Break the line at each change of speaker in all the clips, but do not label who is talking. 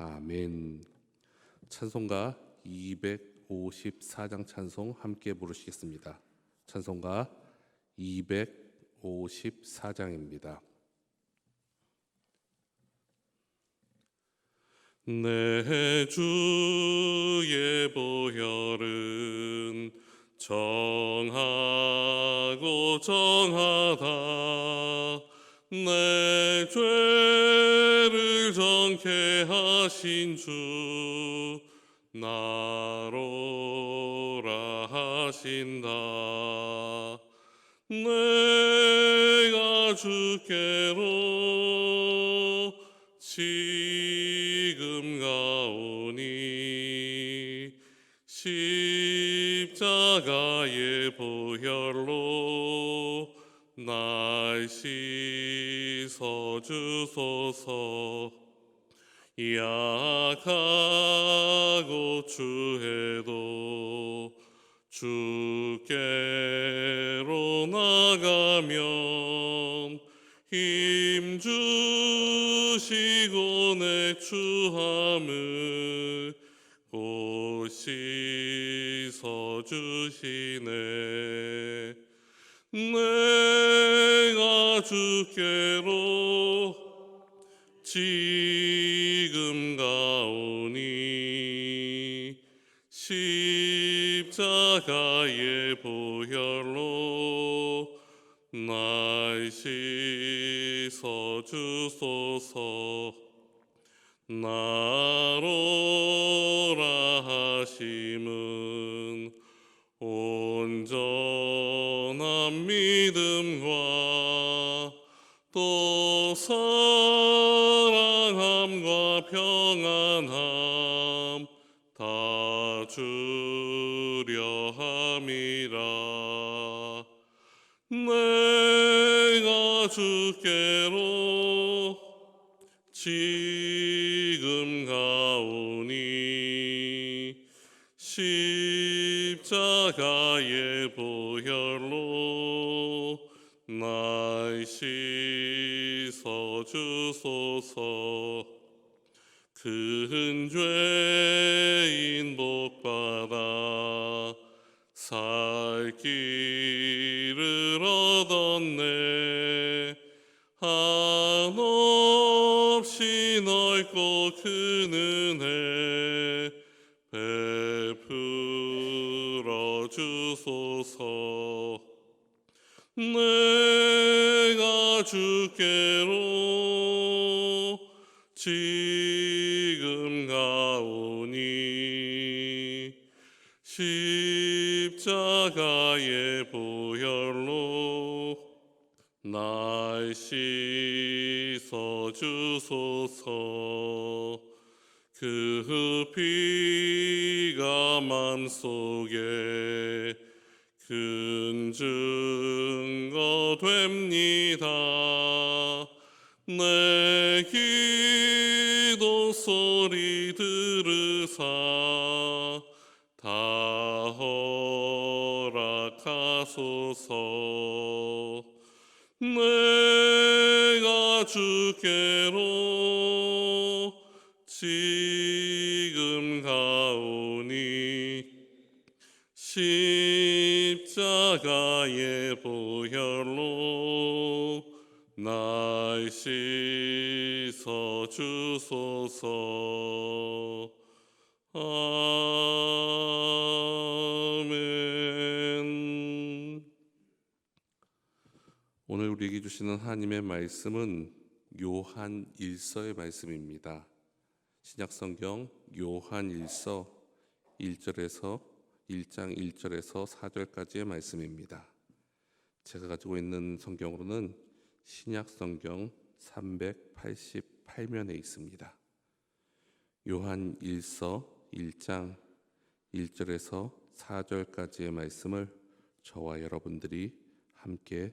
아멘. 찬송가 254장 찬송 함께 부르시겠습니다. 찬송가 254장입니다. 내 주의 보혈은 정하고 정하다 내 죄를 정케 하신 주 나로라 하신다. 내가 주께로 지금 가오니 십자가의 보혈로 날 씻어 주소서 약하고 주해도 주께로 나가면 힘 주시고 내곧 씻어 주시네. 내가 주께로 지 십자가의 보혈로 날 씻어 주소서. 나로라 하심은 온전한 믿음과 또 사랑함과 평안함 다 주 주께로 지금 가오니 십자가의 보혈로 날 씻어 주소서. 큰 죄인 복받아 살길 넓고 큰 은혜 베풀어 주소서. 내가 주께로 지 주소서. 그 피가 맘속에 큰 증거 됩니다. 내 기도 소리 들으사 다 허락하소서 내가 주께로 지금 가오니 십자가의 보혈로 날 씻어 주소서. 아 우리에게 주시는 하나님의 말씀은 요한 1서의 말씀입니다. 신약 성경 요한 1서 1절에서 1장 1절에서 4절까지의 말씀입니다. 제가 가지고 있는 성경으로는 신약 성경 388면에 있습니다. 요한 1서 1장 1절에서 4절까지의 말씀을 저와 여러분들이 함께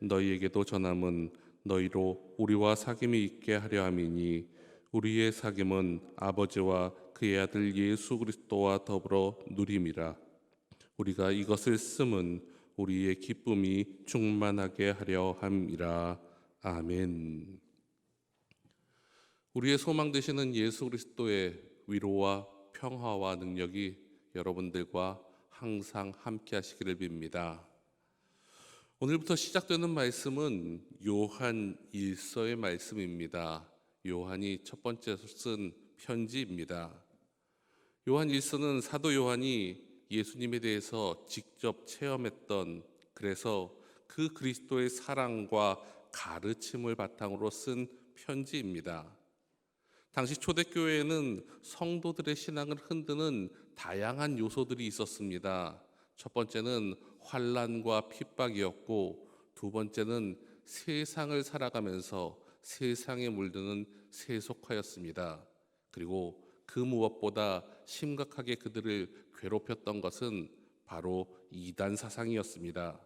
너희에게도 전함은 너희로 우리와 사귐이 있게 하려 함이니 우리의 사귐은 아버지와 그의 아들 예수 그리스도와 더불어 누림이라 우리가 이것을 쓰면 우리의 기쁨이 충만하게 하려 함이라 아멘. 우리의 소망 되시는 예수 그리스도의 위로와 평화와 능력이 여러분들과 항상 함께 하시기를 빕니다. 오늘부터 시작되는 말씀은 요한 1서의 말씀입니다. 요한이 첫 번째 쓴 편지입니다. 요한 1서는 사도 요한이 예수님에 대해서 직접 체험했던 그래서 그 그리스도의 사랑과 가르침을 바탕으로 쓴 편지입니다. 당시 초대교회에는 성도들의 신앙을 흔드는 다양한 요소들이 있었습니다. 첫 번째는 환란과 핍박이었고 두 번째는 세상을 살아가면서 세상에 물드는 세속화였습니다. 그리고 그 무엇보다 심각하게 그들을 괴롭혔던 것은 바로 이단 사상이었습니다.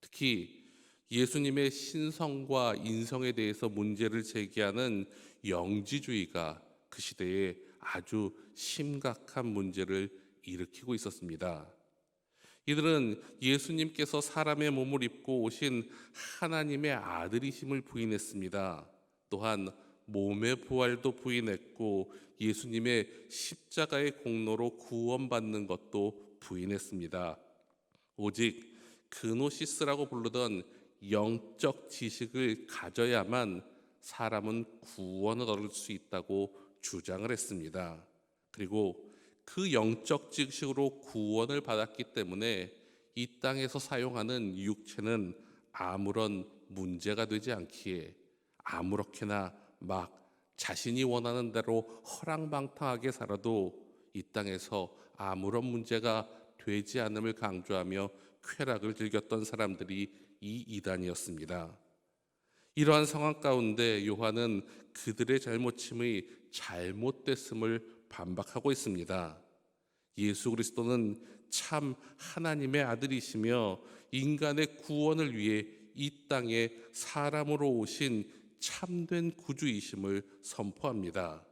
특히 예수님의 신성과 인성에 대해서 문제를 제기하는 영지주의가 그 시대에 아주 심각한 문제를 일으키고 있었습니다. 이들은 예수님께서 사람의 몸을 입고 오신 하나님의 아들이심을 부인했습니다. 또한 몸의 부활도 부인했고 예수님의 십자가의 공로로 구원받는 것도 부인했습니다. 오직 그노시스라고 부르던 영적 지식을 가져야만 사람은 구원을 얻을 수 있다고 주장을 했습니다. 그리고 그 영적 지식으로 구원을 받았기 때문에 이 땅에서 사용하는 육체는 아무런 문제가 되지 않기에 아무렇게나 막 자신이 원하는 대로 허랑방탕하게 살아도 이 땅에서 아무런 문제가 되지 않음을 강조하며 쾌락을 즐겼던 사람들이 이 이단이었습니다. 이러한 상황 가운데 요한은 그들의 잘못침의 잘못됐음을 반박하고 있습니다. 예수 그리스도는 참 하나님의 아들이시며 인간의 구원을 위해 이 땅에 사람으로 오신 참된 구주이심을 선포합니다.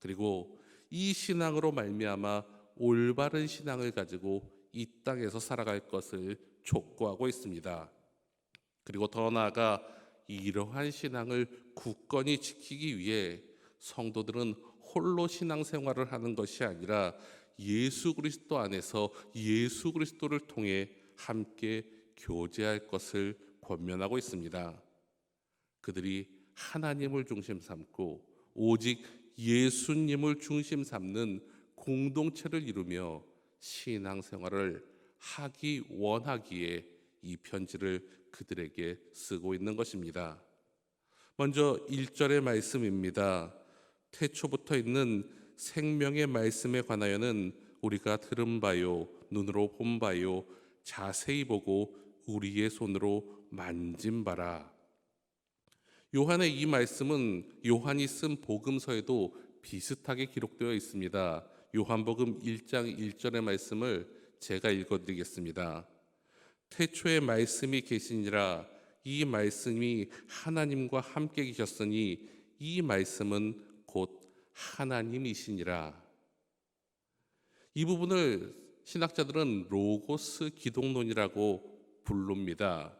그리고 이 신앙으로 말미암아 올바른 신앙을 가지고 이 땅에서 살아갈 것을 촉구하고 있습니다. 그리고 더 나아가 이러한 신앙을 굳건히 지키기 위해 성도들은 홀로 신앙생활을 하는 것이 아니라 예수 그리스도 안에서 예수 그리스도를 통해 함께 교제할 것을 권면하고 있습니다. 그들이 하나님을 중심 삼고 오직 예수님을 중심 삼는 공동체를 이루며 신앙생활을 하기 원하기에 이 편지를 그들에게 쓰고 있는 것입니다. 먼저 1절의 말씀입니다. 태초부터 있는 생명의 말씀에 관하여는 우리가 들은 바요, 눈으로 본 바요, 자세히 보고 우리의 손으로 만진 바라. 요한의 이 말씀은 요한이 쓴 복음서에도 비슷하게 기록되어 있습니다. 요한복음 1장 1절의 말씀을 제가 읽어드리겠습니다. 태초에 말씀이 계시니라 이 말씀이 하나님과 함께 계셨으니 이 말씀은 곧 하나님이시니라. 이 부분을 신학자들은 로고스 기독론이라고 부릅니다.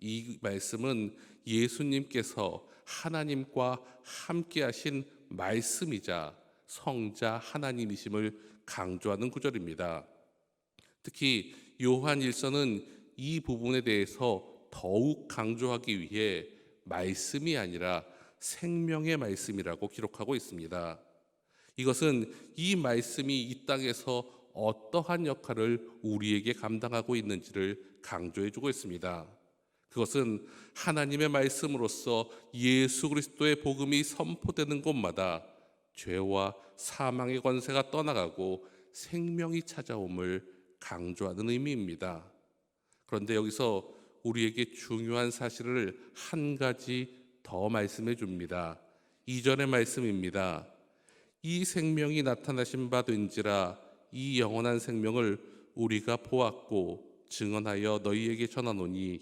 이 말씀은 예수님께서 하나님과 함께 하신 말씀이자 성자 하나님이심을 강조하는 구절입니다. 특히 요한 1서는 이 부분에 대해서 더욱 강조하기 위해 말씀이 아니라 생명의 말씀이라고 기록하고 있습니다. 이것은 이 말씀이 이 땅에서 어떠한 역할을 우리에게 감당하고 있는지를 강조해 주고 있습니다. 그것은 하나님의 말씀으로서 예수 그리스도의 복음이 선포되는 곳마다 죄와 사망의 권세가 떠나가고 생명이 찾아옴을 강조하는 의미입니다. 그런데 여기서 우리에게 중요한 사실을 한 가지 더 말씀해 줍니다. 이전의 말씀입니다. 이 생명이 나타나신 바 된지라 이 영원한 생명을 우리가 보았고 증언하여 너희에게 전하노니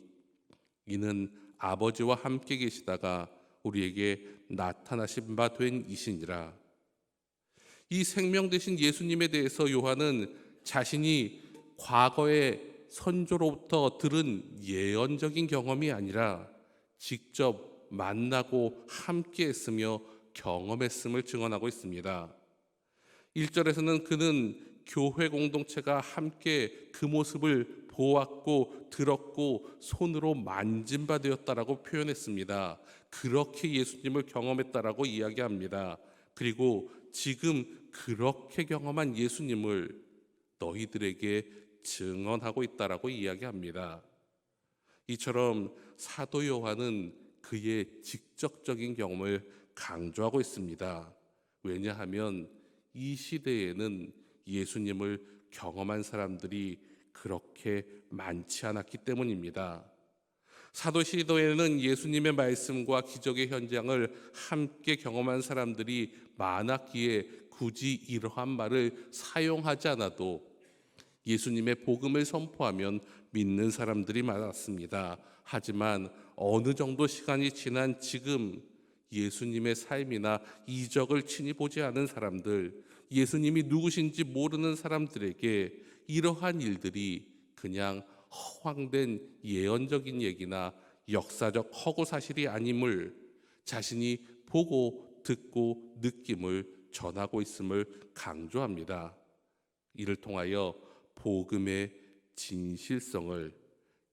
이는 아버지와 함께 계시다가 우리에게 나타나신 바 된 이시니라. 이 생명 되신 예수님에 대해서 요한은 자신이 과거의 선조로부터 들은 예언적인 경험이 아니라 직접 만나고 함께 했으며 경험했음을 증언하고 있습니다. 1절에서는 그는 교회 공동체가 함께 그 모습을 보았고 들었고 손으로 만진 바 되었다라고 표현했습니다. 그렇게 예수님을 경험했다라고 이야기합니다. 그리고 지금 그렇게 경험한 예수님을 너희들에게 증언하고 있다라고 이야기합니다. 이처럼 사도 요한은 그의 직접적인 경험을 강조하고 있습니다. 왜냐하면 이 시대에는 예수님을 경험한 사람들이 그렇게 많지 않았기 때문입니다. 사도 시도에는 예수님의 말씀과 기적의 현장을 함께 경험한 사람들이 많았기에 굳이 이러한 말을 사용하지 않아도 예수님의 복음을 선포하면 믿는 사람들이 많았습니다. 하지만 어느 정도 시간이 지난 지금 예수님의 삶이나 이적을 친히 보지 않은 사람들, 예수님이 누구신지 모르는 사람들에게 이러한 일들이 그냥 허황된 예언적인 얘기나 역사적 허구 사실이 아님을 자신이 보고 듣고 느낌을 전하고 있음을 강조합니다. 이를 통하여 복음의 진실성을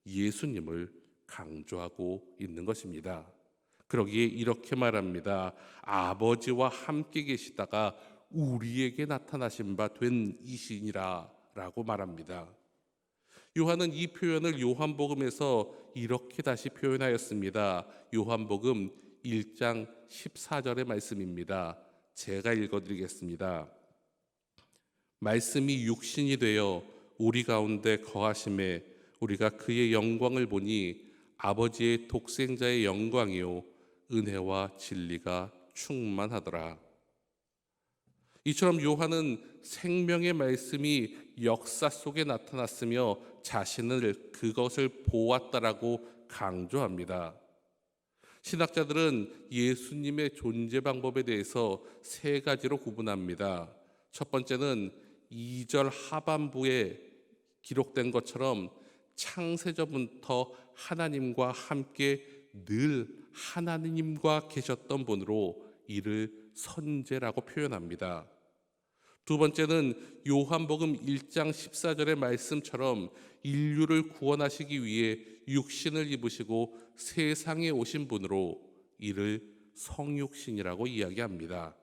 예수님을 강조하고 있는 것입니다. 그러기에 이렇게 말합니다. 아버지와 함께 계시다가 우리에게 나타나신 바 된 이신이라 라고 말합니다. 요한은 이 표현을 요한복음에서 이렇게 다시 표현하였습니다. 요한복음 1장 14절의 말씀입니다. 제가 읽어드리겠습니다. 말씀이 육신이 되어 우리 가운데 거하심에 우리가 그의 영광을 보니 아버지의 독생자의 영광이요 은혜와 진리가 충만하더라. 이처럼 요한은 생명의 말씀이 역사 속에 나타났으며 자신을 그것을 보았다라고 강조합니다. 신학자들은 예수님의 존재 방법에 대해서 세 가지로 구분합니다. 첫 번째는 2절 하반부에 기록된 것처럼 창세전부터 하나님과 함께 늘 하나님과 계셨던 분으로 이를 선제라고 표현합니다. 두 번째는 요한복음 1장 14절의 말씀처럼 인류를 구원하시기 위해 육신을 입으시고 세상에 오신 분으로 이를 성육신이라고 이야기합니다.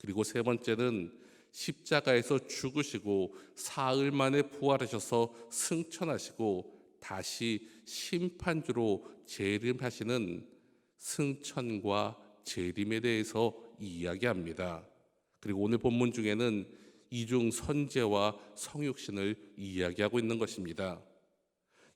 그리고 세 번째는 십자가에서 죽으시고 사흘 만에 부활하셔서 승천하시고 다시 심판주로 재림하시는 승천과 재림에 대해서 이야기합니다. 그리고 오늘 본문 중에는 이중 선제와 성육신을 이야기하고 있는 것입니다.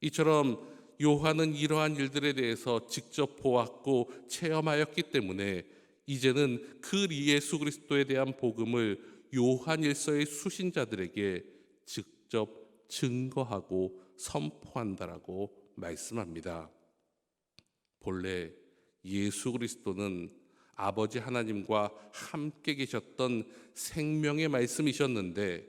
이처럼 요한은 이러한 일들에 대해서 직접 보았고 체험하였기 때문에 이제는 그 예수 그리스도에 대한 복음을 요한 일서의 수신자들에게 직접 증거하고 선포한다라고 말씀합니다. 본래 예수 그리스도는 아버지 하나님과 함께 계셨던 생명의 말씀이셨는데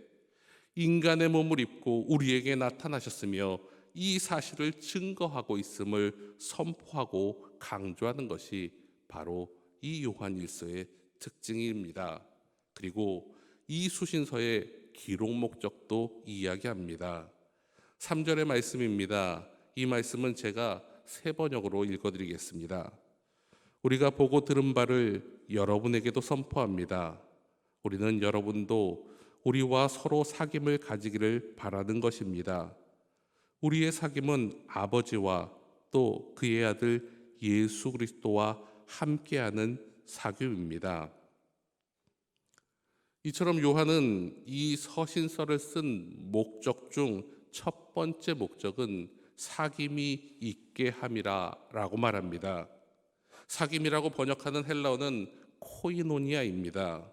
인간의 몸을 입고 우리에게 나타나셨으며 이 사실을 증거하고 있음을 선포하고 강조하는 것이 바로 이 요한 일서의 특징입니다. 그리고 이 수신서의 기록 목적도 이야기합니다. 3절의 말씀입니다. 이 말씀은 제가 세 번역으로 읽어드리겠습니다. 우리가 보고 들은 바를 여러분에게도 선포합니다. 우리는 여러분도 우리와 서로 사귐을 가지기를 바라는 것입니다. 우리의 사귐은 아버지와 또 그의 아들 예수 그리스도와 함께하는 사귐입니다. 이처럼 요한은 이 서신서를 쓴 목적 중 첫 번째 목적은 사귐이 있게 함이라라고 말합니다. 사귐이라고 번역하는 헬라어는 코이노니아입니다.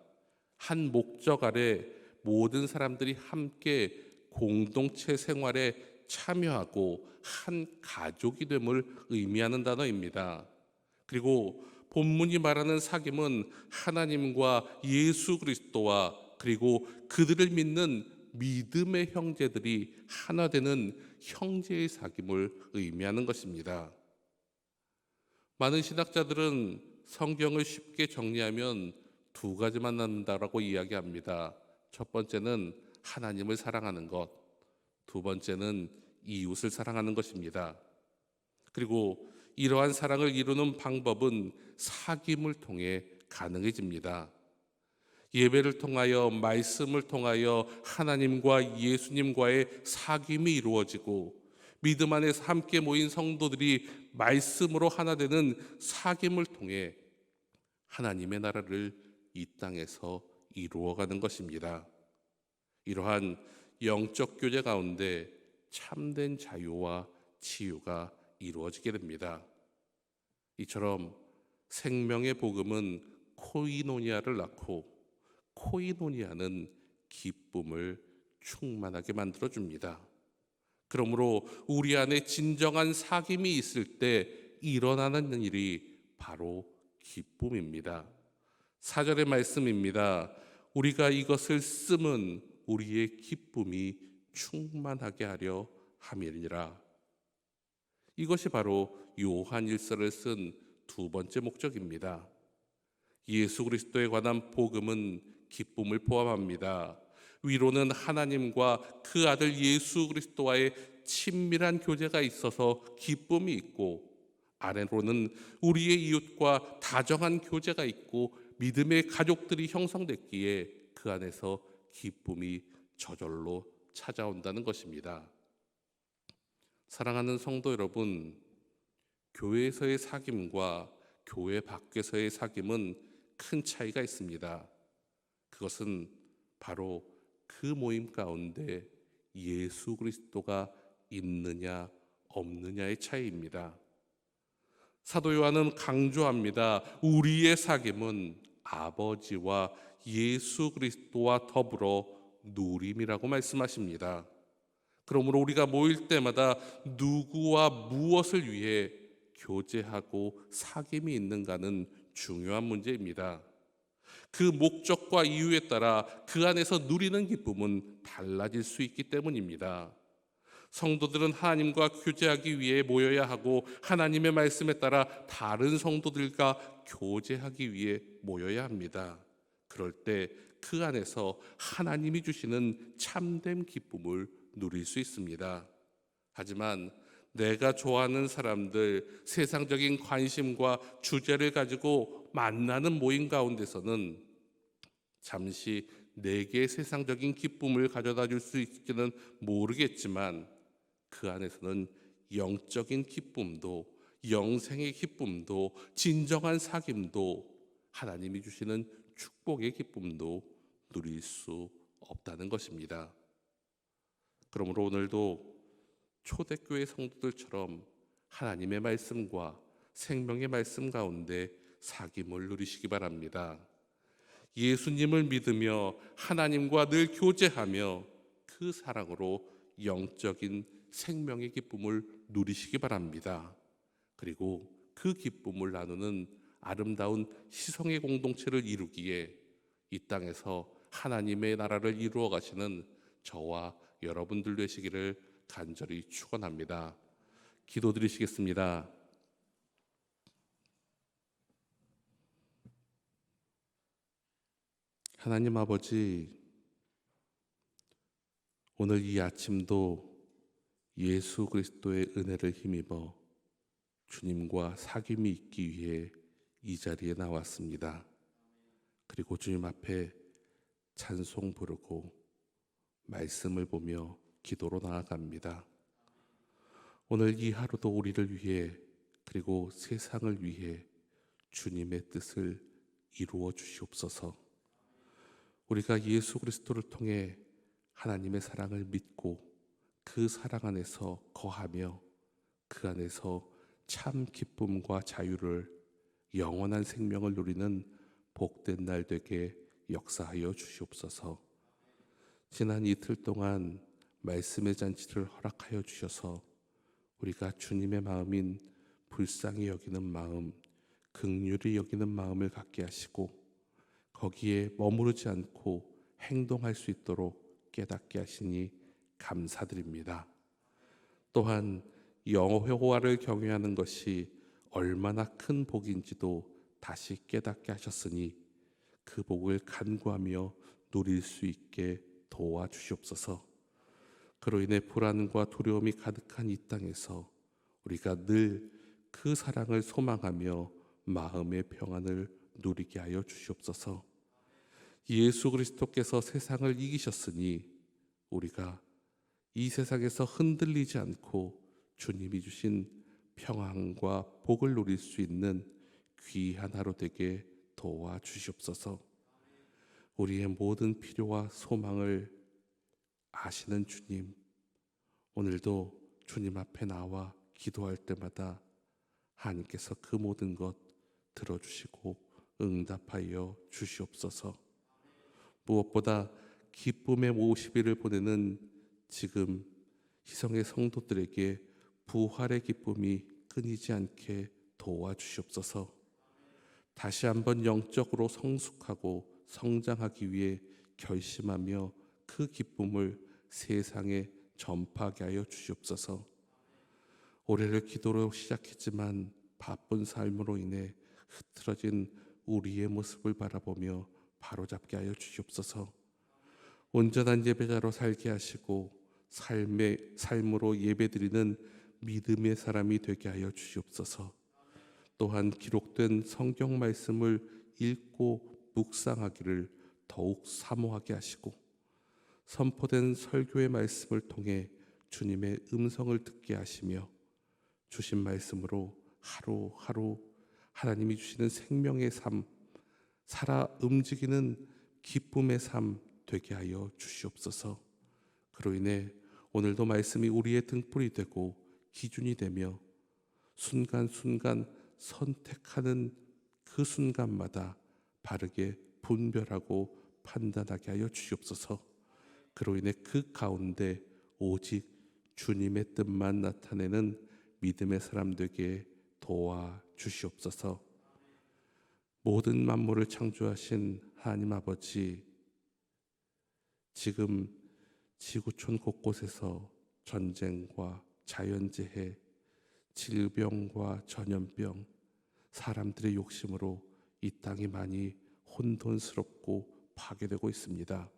한 목적 아래 모든 사람들이 함께 공동체 생활에 참여하고 한 가족이 됨을 의미하는 단어입니다. 그리고 본문이 말하는 사귐은 하나님과 예수 그리스도와 그리고 그들을 믿는 믿음의 형제들이 하나 되는 형제의 사귐을 의미하는 것입니다. 많은 신학자들은 성경을 쉽게 정리하면 두 가지만 남는다라고 이야기합니다. 첫 번째는 하나님을 사랑하는 것, 두 번째는 이웃을 사랑하는 것입니다. 그리고 이러한 사랑을 이루는 방법은 사귐을 통해 가능해집니다. 예배를 통하여 말씀을 통하여 하나님과 예수님과의 사귐이 이루어지고 믿음 안에서 함께 모인 성도들이 말씀으로 하나 되는 사귐을 통해 하나님의 나라를 이 땅에서 이루어가는 것입니다. 이러한 영적 교제 가운데 참된 자유와 치유가 이루어지게 됩니다. 이처럼 생명의 복음은 코이노니아를 낳고 코이노니아는 기쁨을 충만하게 만들어 줍니다. 그러므로 우리 안에 진정한 사귐이 있을 때 일어나는 일이 바로 기쁨입니다. 사절의 말씀입니다. 우리가 이것을 쓰면 우리의 기쁨이 충만하게 하려 함이니라. 이것이 바로 요한 일서를 쓴 두 번째 목적입니다. 예수 그리스도에 관한 복음은 기쁨을 포함합니다. 위로는 하나님과 그 아들 예수 그리스도와의 친밀한 교제가 있어서 기쁨이 있고 아래로는 우리의 이웃과 다정한 교제가 있고 믿음의 가족들이 형성됐기에 그 안에서 기쁨이 저절로 찾아온다는 것입니다. 사랑하는 성도 여러분, 교회에서의 사귐과 교회 밖에서의 사귐은 큰 차이가 있습니다. 그것은 바로 그 모임 가운데 예수 그리스도가 있느냐 없느냐의 차이입니다. 사도 요한은 강조합니다. 우리의 사귐은 아버지와 예수 그리스도와 더불어 누림이라고 말씀하십니다. 그러므로 우리가 모일 때마다 누구와 무엇을 위해 교제하고 사귐이 있는가는 중요한 문제입니다. 그 목적과 이유에 따라 그 안에서 누리는 기쁨은 달라질 수 있기 때문입니다. 성도들은 하나님과 교제하기 위해 모여야 하고 하나님의 말씀에 따라 다른 성도들과 교제하기 위해 모여야 합니다. 그럴 때 그 안에서 하나님이 주시는 참된 기쁨을 누릴 수 있습니다. 하지만 내가 좋아하는 사람들, 세상적인 관심과 주제를 가지고 만나는 모임 가운데서는 잠시 내게 세상적인 기쁨을 가져다 줄 수 있기는 모르겠지만 그 안에서는 영적인 기쁨도 영생의 기쁨도 진정한 사귐도 하나님이 주시는 축복의 기쁨도 누릴 수 없다는 것입니다. 그러므로 오늘도 초대교회 성도들처럼 하나님의 말씀과 생명의 말씀 가운데 사귐을 누리시기 바랍니다. 예수님을 믿으며 하나님과 늘 교제하며 그 사랑으로 영적인 생명의 기쁨을 누리시기 바랍니다. 그리고 그 기쁨을 나누는 아름다운 시성의 공동체를 이루기에 이 땅에서 하나님의 나라를 이루어 가시는 저와 여러분들 되시기를 간절히 축원합니다. 기도드리시겠습니다. 하나님 아버지, 오늘 이 아침도 예수 그리스도의 은혜를 힘입어 주님과 사귐이 있기 위해 이 자리에 나왔습니다. 그리고 주님 앞에 찬송 부르고 말씀을 보며 기도로 나아갑니다. 오늘 이 하루도 우리를 위해 그리고 세상을 위해 주님의 뜻을 이루어 주시옵소서. 우리가 예수 그리스도를 통해 하나님의 사랑을 믿고 그 사랑 안에서 거하며 그 안에서 참 기쁨과 자유를 영원한 생명을 누리는 복된 날 되게 역사하여 주시옵소서. 지난 이틀 동안 말씀의 잔치를 허락하여 주셔서 우리가 주님의 마음인 불쌍히 여기는 마음, 극률이 여기는 마음을 갖게 하시고 거기에 머무르지 않고 행동할 수 있도록 깨닫게 하시니 감사드립니다. 또한 여호와를 경외하는 것이 얼마나 큰 복인지도 다시 깨닫게 하셨으니 그 복을 간구하며 누릴 수 있게 도와주시옵소서. 그로 인해 불안과 두려움이 가득한 이 땅에서 우리가 늘 그 사랑을 소망하며 마음의 평안을 누리게 하여 주시옵소서. 예수 그리스도께서 세상을 이기셨으니 우리가 이 세상에서 흔들리지 않고 주님이 주신 평안과 복을 누릴 수 있는 귀한 하루 되게 도와 주시옵소서. 우리의 모든 필요와 소망을 아시는 주님, 오늘도 주님 앞에 나와 기도할 때마다 하나님께서 그 모든 것 들어주시고 응답하여 주시옵소서. 무엇보다 기쁨의 50일을 보내는 지금 희성의 성도들에게 부활의 기쁨이 끊이지 않게 도와주시옵소서. 다시 한번 영적으로 성숙하고 성장하기 위해 결심하며 그 기쁨을 세상에 전파하게 하여 주시옵소서. 올해를 기도로 시작했지만 바쁜 삶으로 인해 흐트러진 우리의 모습을 바라보며 바로잡게 하여 주시옵소서. 온전한 예배자로 살게 하시고 삶의 삶으로 예배드리는 믿음의 사람이 되게 하여 주시옵소서. 또한 기록된 성경 말씀을 읽고 묵상하기를 더욱 사모하게 하시고 선포된 설교의 말씀을 통해 주님의 음성을 듣게 하시며 주신 말씀으로 하루하루 하나님이 주시는 생명의 삶, 살아 움직이는 기쁨의 삶 되게 하여 주시옵소서. 그로 인해 오늘도 말씀이 우리의 등불이 되고 기준이 되며 순간순간 선택하는 그 순간마다 바르게 분별하고 판단하게 하여 주시옵소서. 그로 인해 그 가운데 오직 주님의 뜻만 나타내는 믿음의 사람 되게 도와 주시옵소서. 모든 만물을 창조하신 하나님 아버지, 지금 지구촌 곳곳에서 전쟁과 자연재해, 질병과 전염병, 사람들의 욕심으로 이 땅이 많이 혼돈스럽고 파괴되고 있습니다.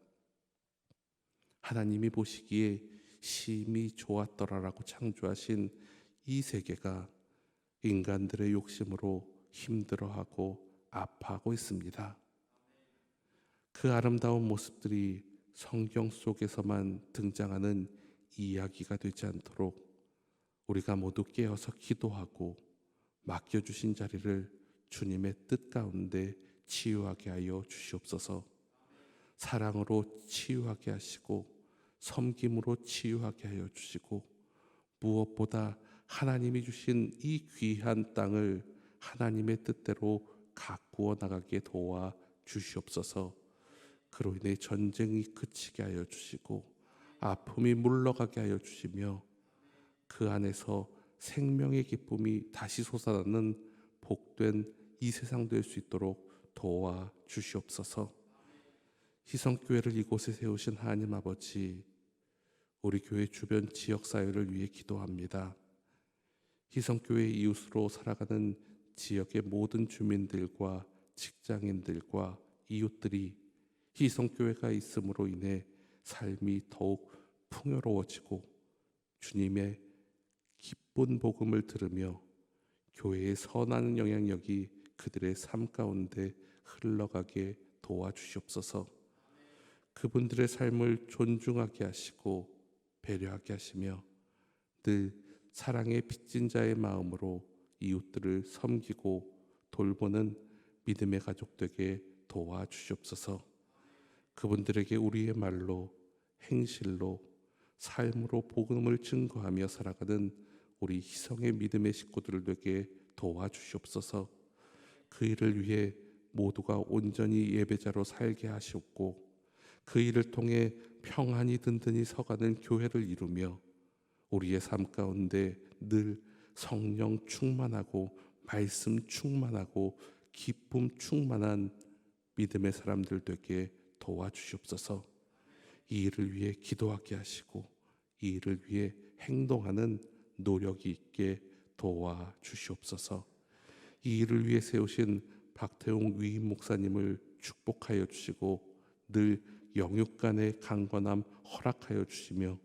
하나님이 보시기에 심히 좋았더라라고 창조하신 이 세계가 인간들의 욕심으로 힘들어하고 아파하고 있습니다. 그 아름다운 모습들이 성경 속에서만 등장하는 이야기가 되지 않도록 우리가 모두 깨어서 기도하고 맡겨주신 자리를 주님의 뜻 가운데 치유하게 하여 주시옵소서. 사랑으로 치유하게 하시고 섬김으로 치유하게 하여 주시고 무엇보다 하나님이 주신 이 귀한 땅을 하나님의 뜻대로 가꾸어 나가게 도와 주시옵소서. 그로 인해 전쟁이 그치게 하여 주시고 아픔이 물러가게 하여 주시며 그 안에서 생명의 기쁨이 다시 솟아나는 복된 이 세상 될 수 있도록 도와 주시옵소서. 희성교회를 이곳에 세우신 하나님 아버지, 우리 교회 주변 지역 사회를 위해 기도합니다. 희성교회 이웃으로 살아가는 지역의 모든 주민들과 직장인들과 이웃들이 희성교회가 있음으로 인해 삶이 더욱 풍요로워지고 주님의 기쁜 복음을 들으며 교회의 선한 영향력이 그들의 삶 가운데 흘러가게 도와주시옵소서. 그분들의 삶을 존중하게 하시고 배려하게 하시며 늘 사랑의 빚진 자의 마음으로 이웃들을 섬기고 돌보는 믿음의 가족 되게 도와주시옵소서. 그분들에게 우리의 말로 행실로 삶으로 복음을 증거하며 살아가는 우리 희성의 믿음의 식구들을 되게 도와주시옵소서. 그 일을 위해 모두가 온전히 예배자로 살게 하시옵고 그 일을 통해 평안히 든든히 서가는 교회를 이루며 우리의 삶 가운데 늘 성령 충만하고 말씀 충만하고 기쁨 충만한 믿음의 사람들 되게 도와주시옵소서. 이 일을 위해 기도하게 하시고 이 일을 위해 행동하는 노력이 있게 도와주시옵소서. 이 일을 위해 세우신 박태웅 위임 목사님을 축복하여 주시고 늘 영육간의 강건함 허락하여 주시며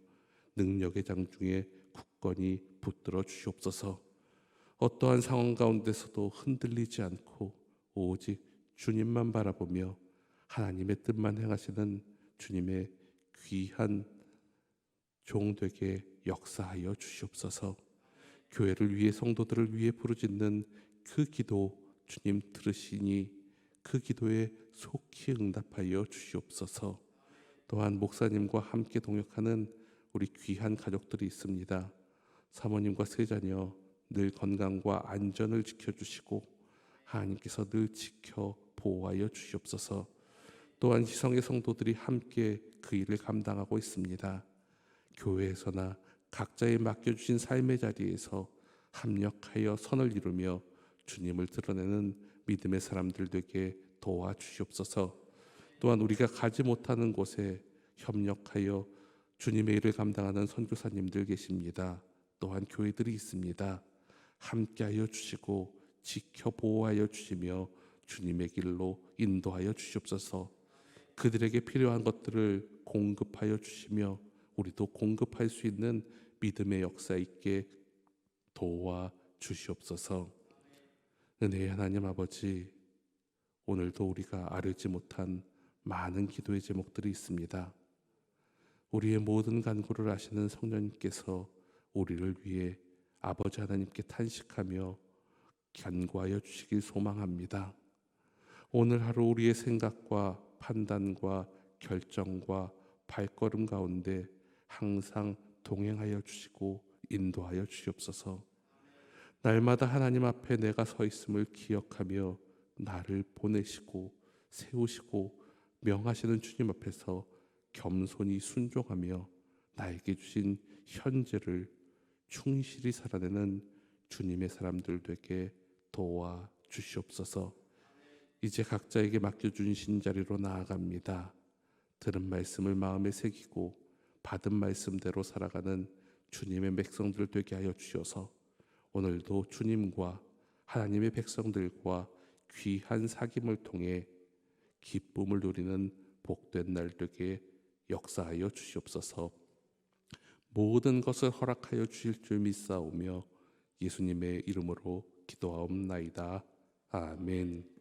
능력의 장중에 굳건히 붙들어 주시옵소서. 어떠한 상황 가운데서도 흔들리지 않고 오직 주님만 바라보며 하나님의 뜻만 행하시는 주님의 귀한 종 되게 역사하여 주시옵소서. 교회를 위해 성도들을 위해 부르짖는 그 기도 주님 들으시니 그 기도에 속히 응답하여 주시옵소서. 또한 목사님과 함께 동역하는 우리 귀한 가족들이 있습니다. 사모님과 세 자녀 늘 건강과 안전을 지켜주시고 하나님께서 늘 지켜 보호하여 주시옵소서. 또한 희성의 성도들이 함께 그 일을 감당하고 있습니다. 교회에서나 각자의 맡겨주신 삶의 자리에서 합력하여 선을 이루며 주님을 드러내는 믿음의 사람들 되게 도와주시옵소서. 또한 우리가 가지 못하는 곳에 협력하여 주님의 일을 감당하는 선교사님들 계십니다. 또한 교회들이 있습니다. 함께하여 주시고 지켜 보호하여 주시며 주님의 길로 인도하여 주시옵소서. 그들에게 필요한 것들을 공급하여 주시며 우리도 공급할 수 있는 믿음의 역사 있게 도와 주시옵소서. 은혜의 하나님 아버지, 오늘도 우리가 아르지 못한 많은 기도의 제목들이 있습니다. 우리의 모든 간구를 아시는 성령님께서 우리를 위해 아버지 하나님께 탄식하며 간구하여 주시길 소망합니다. 오늘 하루 우리의 생각과 판단과 결정과 발걸음 가운데 항상 동행하여 주시고 인도하여 주시옵소서. 날마다 하나님 앞에 내가 서 있음을 기억하며 나를 보내시고 세우시고 명하시는 주님 앞에서 겸손히 순종하며 나에게 주신 현재를 충실히 살아내는 주님의 사람들 되게 도와 주시옵소서. 이제 각자에게 맡겨준 자리로 나아갑니다. 들은 말씀을 마음에 새기고 받은 말씀대로 살아가는 주님의 백성들 되게 하여 주셔서 오늘도 주님과 하나님의 백성들과 귀한 사귐을 통해 기쁨을 누리는 복된 날 되게 역사하여 주시옵소서. 모든 것을 허락하여 주실 줄 믿사오며 예수님의 이름으로 기도하옵나이다. 아멘.